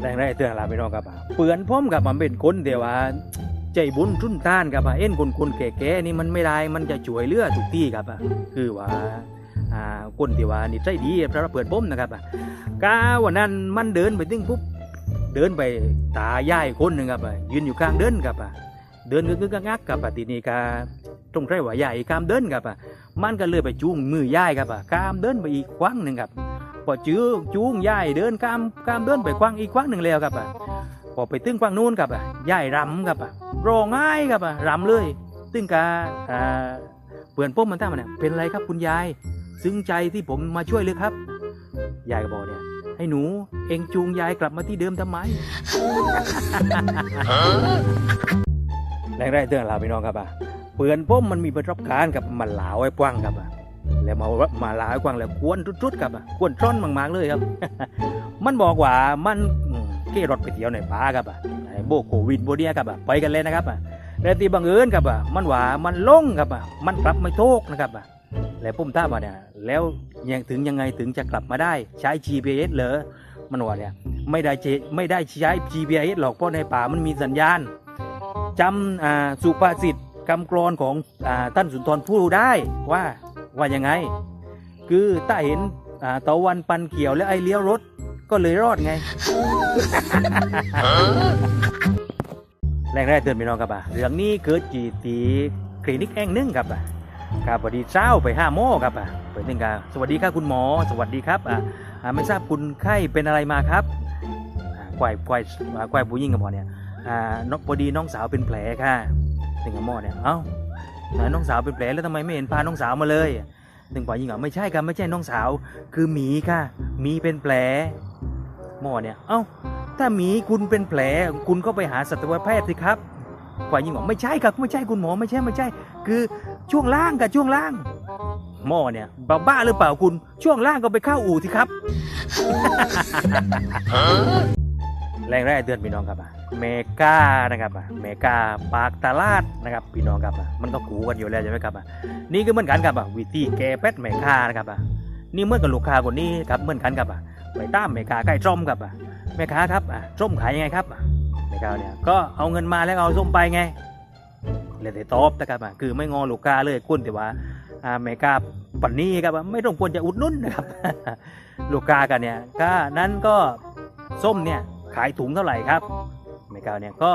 แรงได้เตือนลาพี่น้องครับเปือนพ่อมกับมันเป็นคนเดียวว่าใจบุญทุ่นต้านครับเอ็นคนคนแก่ๆนี่มันไม่ได้มันจะช่วยเหลือทุกที่ครับอะคือว่าอ่าคนที่ว่านี่ใจดีสำหรับเปิดพ่มนะครับอะกาวันนั้นมันเดินไปถึงปุ๊บเดินไปตายายคนหนึ่งครับยืนอยู่กลางเดินครับเดินกึกๆงักครับอะทีนี้กาตรงใกล้ว่ายายกามเดินครับมันก็เลยไปจูงมือยายครับอะกามเดินไปอีกครั้งหนึ่งครับ พอจื้อจูงยายเดินกามกามเดินไปกว้างอีกกว้างหนึ่งแล้วครับอะพอไปตึ้งกว้างนู้นครับอะยายรำครับอะร้องไห้ครับอะรำเลย ตึ้งกาอ่าเปื่อนป้มมันตั้งมันเนี่ยเป็นไรครับคุณยาย ซึ้งใจที่ผมมาช่วยเลยครับยายก็บอกเนี่ยให้หนูเองจูงยายกลับมาที่เดิมทำไมแรงได้เตือนเราพี่น้องครับอะเปื่อนป้มมันมีประสบการณ์กับมันหลาวไอ้กว้างครับอะ แล้วมามาลาให้กวางแล้วกวนจุดๆกับอะกวนจ้อนมากๆเลยครับ มันบอกว่ามันขี่รถไปเที่ยวในป่าครับไอ้โบโควินโบเดียครับอะไปกันเลยนะครับอะแล้วที่บังเอิญครับอะมันว่ามันลงครับอะมันกลับไม่โทกนะครับอะแล้วปุ้มท่ามาเนี่ยแล้วยังถึงยังไงถึงจะกลับมาได้ใช้ GPS เหรอมันว่าเนี่ยไม่ได้ไม่ได้ใช้ GPS หรอกเพราะในป่ามันมีสัญญาณจำสุภาษิตคำกรอนของอท่านสุนทรภู่ได้ว่า ว่ายังไง คือถ้าเห็นอ่าตะวันปันเขียวแล้วไอ้เลี้ยวรถก็เลยรอดไง แรกแรกเตือนพี่น้องครับอะเรื่องนี้เกิดจีตีคลินิกแห่งหนึ่งครับอะครับพอดีเช้าไปห้าโมงครับอะไปหนึ่งครับสวัสดีครับคุณหมอ สวัสดีครับอะอ่าไม่ทราบคุณไข้เป็นอะไรมาครับอ่าควายควายอ่าควายผู้หญิงกับหมอเนี่ยอ่าน้องพอดีน้องสาวเป็นแผลค่ะถึงกับหมอเนี่ยเอ้า ไหนน้องสาวเป็นแผลแล้วทำไมไม่เห็นพาน้องสาวมาเลยถึงกว่ายิงอะไม่ใช่ครับไม่ใช่น้องสาว คือหมีค่ะหมีเป็นแผลหมอเนี่ยเอ้าถ้าหมีคุณเป็นแผลคุณก็ไปหาสัตวแพทย์สิครับกว่ายิงบอกไม่ใช่ครับไม่ใช่คุณหมอไม่ใช่ไม่ใช่ คือช่วงล่างกับช่วงล่าง หมอเนี่ยบ้าบ้าหรือเปล่าคุณช่วงล่างก็ไปเข้าอู่สิครับ แรงแรกเดือนพี่น้องครับอะเมกานะครับอะเมกาปากตลาดนะครับพี่น้องครับอะมันก็กูกันอยู่แล้วใช่ไหมครับอะนี่ก็เหมือนกันครับอะวิธีแก้เป็ดเมกานะครับอะนี่เหมื่อนกับลูกค้าคนนี้ครับเหมือนกันครับอะไปตามเมกาใกล้ส้มครับอะแม่คาครับอะส้มขายยังไงครับอะเมกาเนี่ยก็เอาเงินมาแล้วเอาส้มไปไงเลยแต่ตอบนะครับอะคือไม่งอลูกค้าเลยคุณแต่ว่าอ่าเมกาปันนี้ครับไม่ต้องควรจะอุดนุ่นนะครับลูกค้ากันเนี่ยก็นั้นก็ส้มเนี่ย ขายถุงเท่าไหร่ครับเมกาเนี่ยก็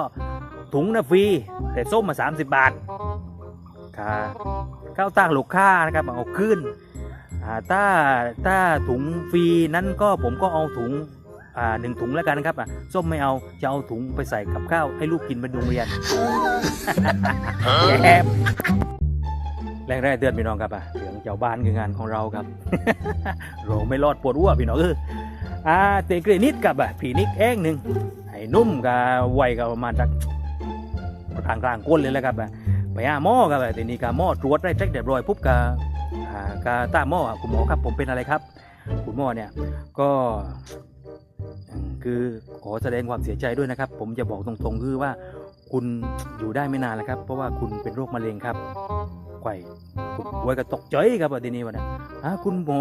ถุงนะฟรีแต่ส้มมา 30 บาทค่ะข้าวตั้งลูกค้านะครับเอาขึ้นถ้าถ้าถุงฟรีนั้นก็ผมก็เอาถุงหนึ่งถุงแล้วกันนะครับส้มไม่เอาจะเอาถุงไปใส่กับข้าวให้ลูกกินเป็นโรงเรียนแอบแรกแรกเตือนพี่น้องครับอะเรื่องเจ้าบ้านคืองานของเราครับเราไม่รอดปวดอ้วกพี่น้องเออ อ่าเตะกรีนิดกับอะผีนิกแองหนึ่งไอ้นุ่มกับวัยกับประมาณสักกลางกลางก้นเลยแหละครับอะไปหาหม้อกับอะทีนี้กับหม้อตรวจได้เช็คเรียบร้อยปุ๊บกับอ่ากับตาหมออะคุณหมอครับผมเป็นอะไรครับคุณหมอเนี่ยก็คือขอแสดงความเสียใจด้วยนะครับ ผมจะบอกตรงๆคือว่าคุณอยู่ได้ไม่นานแล้วครับ เพราะว่าคุณเป็นโรคมะเร็งครับไข่คุณป่วยก็ตกใจครับอะทีนี้วันนี้อะคุณหมอ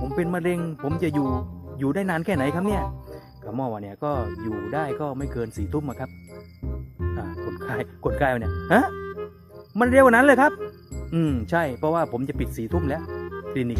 ผมเป็นมะเร็ง ผมจะอยู่ อยู่ได้นานแค่ไหนครับเนี่ยกระหมอว่าเนี่ยก็อยู่ได้ก็ไม่เกินสี่ทุ่มครับอ่าคนไข้คนไข้เนี่ยฮะมันเร็วกว่านั้นเลยครับ อืมใช่เพราะว่าผมจะปิดสี่ทุ่มแล้วคลินิก